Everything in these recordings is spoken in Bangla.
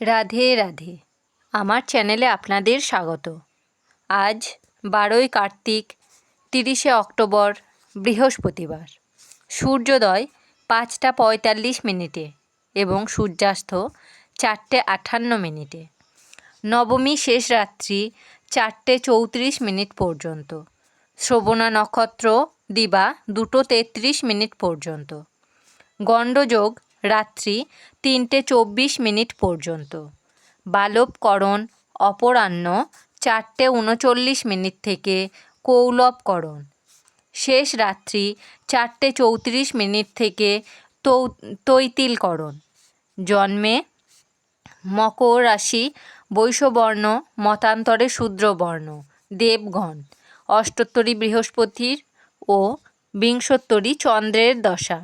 রাধে রাধে। আমার চ্যানেলে আপনাদের স্বাগত। আজ বারোই কার্তিক, তিরিশে অক্টোবর, বৃহস্পতিবার। সূর্যোদয় পাঁচটা পঁয়তাল্লিশ মিনিটে এবং সূর্যাস্ত চারটে আটান্ন মিনিটে। নবমী শেষ রাত্রি চারটে চৌত্রিশ মিনিট পর্যন্ত। শ্রবণা নক্ষত্র দিবা দুটো তেত্রিশ মিনিট পর্যন্ত। গণ্ডযোগ রাত্রি তিনটে চব্বিশ মিনিট পর্যন্ত। বালবকরণ অপরাহ্ন চারটে উনচল্লিশ মিনিট থেকে কৌলবকরণ শেষ রাত্রি চারটে চৌত্রিশ মিনিট থেকে তৌ তৈতিলকরণ জন্মে মকর রাশি বৈশ্যবর্ণ মতান্তরে শূদ্রবর্ণ, দেবগণ, অষ্টোত্তরী বৃহস্পতির ও বিংশোত্তরী চন্দ্রের দশা।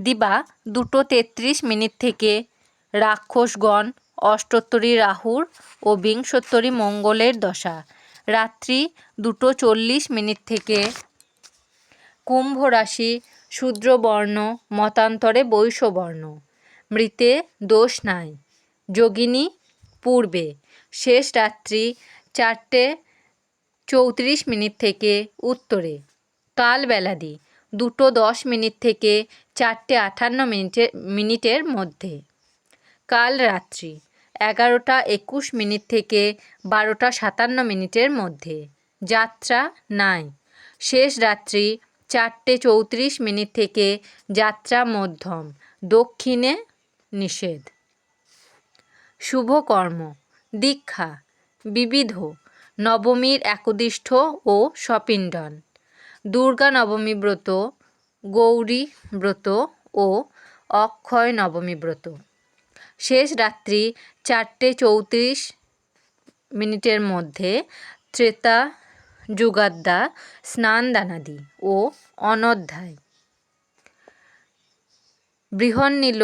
দিবা দুটো তেত্রিশ মিনিট থেকে। রাক্ষসগণ, অষ্টোত্তরী রাহুর ও বিংশোত্তরী মঙ্গলের দশা। রাত্রি দুটো চল্লিশ মিনিট থেকে। কুম্ভ রাশি, শূদ্রবর্ণ, মতান্তরে বৈশ্যবর্ণ মৃতে দোষ নাই। যোগিনী, পূর্বে। শেষ রাত্রি চারটে চৌত্রিশ মিনিট থেকে উত্তরে। কাল বেলাদি দুটো দশ মিনিট থেকে চারটে আটান্ন মিনিটে, মিনিটের মধ্যে। কাল রাত্রি, এগারোটা একুশ মিনিট থেকে বারোটা সাতান্ন মিনিটের মধ্যে। যাত্রা নাই। শেষ রাত্রি, চারটে চৌত্রিশ মিনিট থেকে যাত্রা মধ্যম। দক্ষিণে নিষেধ। শুভকর্ম। দীক্ষা। বিবিধ। নবমীর একদিষ্ঠ ও সপিণ্ডন। দুর্গা নবমী ব্রত, গৌরী ব্রত ও অক্ষয় নবমী ব্রত। শেষ রাত্রি চারটে চৌত্রিশ মিনিটের মধ্যে ত্রেতা যুগাদ্দা, স্নানদানাদি ও অনধ্যায়। বৃহন্নীল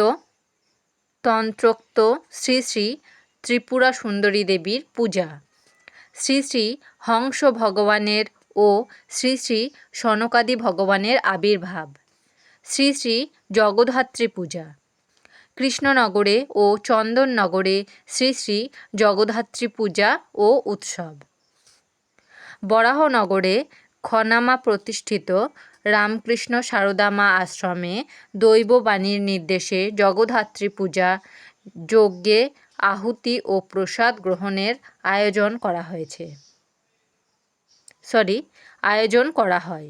তন্ত্রোক্ত শ্রী শ্রী ত্রিপুরা সুন্দরী দেবীর পূজা। শ্রী শ্রী হংস ভগবানের ও শ্রী শ্রী সনকাদি ভগবানের আবির্ভাব। শ্রী শ্রী জগদ্ধাত্রী পূজা। কৃষ্ণনগরে ও চন্দননগরে শ্রী শ্রী জগদ্ধাত্রী পূজা ও উৎসব। বরাহনগরে খনামা প্রতিষ্ঠিত রামকৃষ্ণ সারদামা আশ্রমে দৈববাণীর নির্দেশে জগদ্ধাত্রী পূজা যজ্ঞে আহুতি ও প্রসাদ গ্রহণের আয়োজন করা হয়েছে। সরি, আয়োজন করা হয়।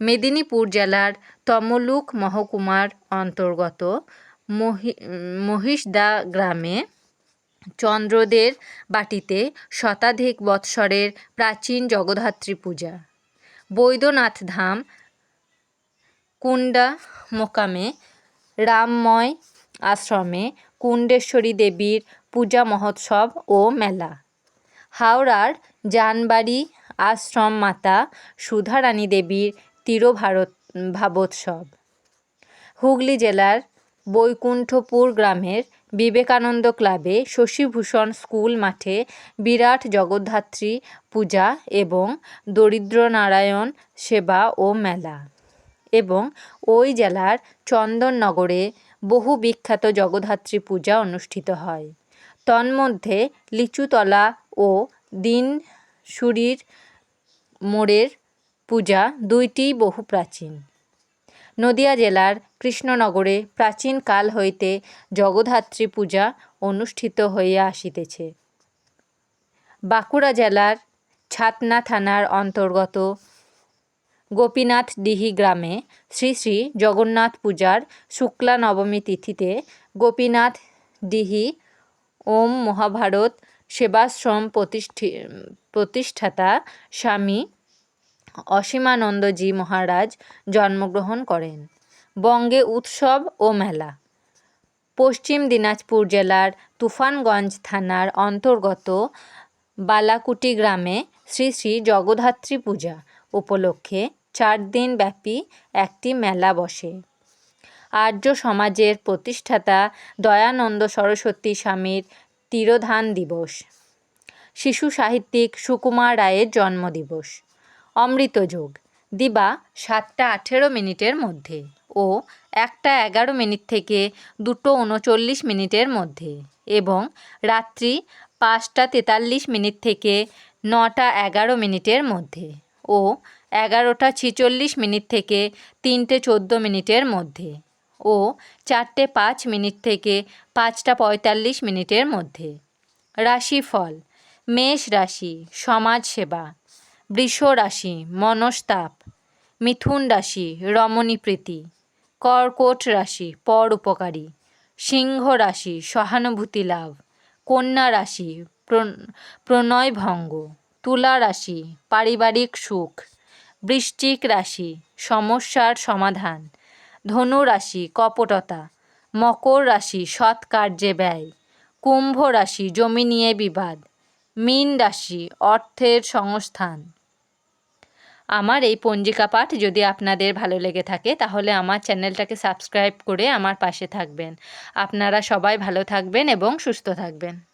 মেদিনীপুর জেলার তমলুক মহকুমার অন্তর্গত মহি, মহিষদা গ্রামে চন্দ্রদের বাটিতে শতাধিক বৎসরের প্রাচীন জগদ্ধাত্রী পূজা। বৈদ্যনাথ ধাম, কুণ্ডা মোকামে রামময় আশ্রমে কুণ্ডেশ্বরী দেবীর পূজা মহোৎসব ও মেলা। হাওড়ার জানবাড়ি আশ্রম মাতা সুধারানী দেবীর তিরোভারত ভাবোৎসব। হুগলি জেলার বৈকুণ্ঠপুর গ্রামের বিবেকানন্দ ক্লাবে শশীভূষণ স্কুল মাঠে বিরাট জগদ্ধাত্রী পূজা এবং দরিদ্রনারায়ণ সেবা ও মেলা এবং ওই জেলার চন্দননগরে বহু বিখ্যাত জগদ্ধাত্রী পূজা অনুষ্ঠিত হয়। তন্মধ্যে লিচুতলা ও দিন দিনসুরির মোড়ের পূজা দুইটিই বহু প্রাচীন। নদিয়া জেলার কৃষ্ণনগরে প্রাচীন কাল হইতে জগদ্ধাত্রী পূজা অনুষ্ঠিত হইয়া আসিতেছে। বাঁকুড়া জেলার ছাতনা থানার অন্তর্গত গোপীনাথডিহি গ্রামে শ্রী শ্রী জগন্নাথ পূজার শুক্লা নবমী তিথিতে গোপীনাথ ডিহি, ওম মহাভারত সেবাশ্রম প্রতিষ্ঠি, প্রতিষ্ঠাতা স্বামী অসীমানন্দজি মহারাজ জন্মগ্রহণ করেন। বঙ্গে উৎসব ও মেলা। পশ্চিম দিনাজপুর জেলার তুফানগঞ্জ থানার অন্তর্গত বালাকুটি গ্রামে শ্রী শ্রী জগদ্ধাত্রী পূজা উপলক্ষে চার দিন ব্যাপী একটি মেলা বসে। আর্য সমাজের প্রতিষ্ঠাতা দয়ানন্দ সরস্বতী স্বামীর তিরোধান দিবস। শিশু সাহিত্যিক সুকুমার রায়ের জন্মদিবস। অমৃতযোগ দিবা সাতটা আঠেরো মিনিটের মধ্যে ও একটা এগারো মিনিট থেকে দুটো উনচল্লিশ মিনিটের মধ্যে এবং রাত্রি পাঁচটা তেতাল্লিশ মিনিট থেকে নটা এগারো মিনিটের মধ্যে ও এগারোটা ছেচল্লিশ মিনিট থেকে তিনটে চোদ্দ মিনিটের মধ্যে ও চারটে পাঁচ মিনিট থেকে পাঁচটা পঁয়তাল্লিশ মিনিটের মধ্যে। রাশিফল, মেষ রাশি সমাজসেবা বৃষ রাশি, মনস্তাপ, মিথুন রাশি রমণীপ্রীতি কর্কট রাশি, পর উপকারী, সিংহ রাশি, সহানুভূতি লাভ, কন্যা রাশি, প্রণ- প্রণয় ভঙ্গ, তুলা রাশি, পারিবারিক সুখ, বৃশ্চিক রাশি, সমস্যার সমাধান ধনু রাশি, কপটতা। মকর রাশি, সৎ কার্যে ব্যয়। কুম্ভ রাশি, জমি নিয়ে বিবাদ। মীন রাশি, অর্থের সংস্থান। আমার এই পঞ্জিকা পাঠ যদি আপনাদের ভালো লেগে থাকে, তাহলে আমার চ্যানেলটাকে সাবস্ক্রাইব করে আমার পাশে থাকবেন। আপনারা সবাই ভালো থাকবেন এবং সুস্থ থাকবেন।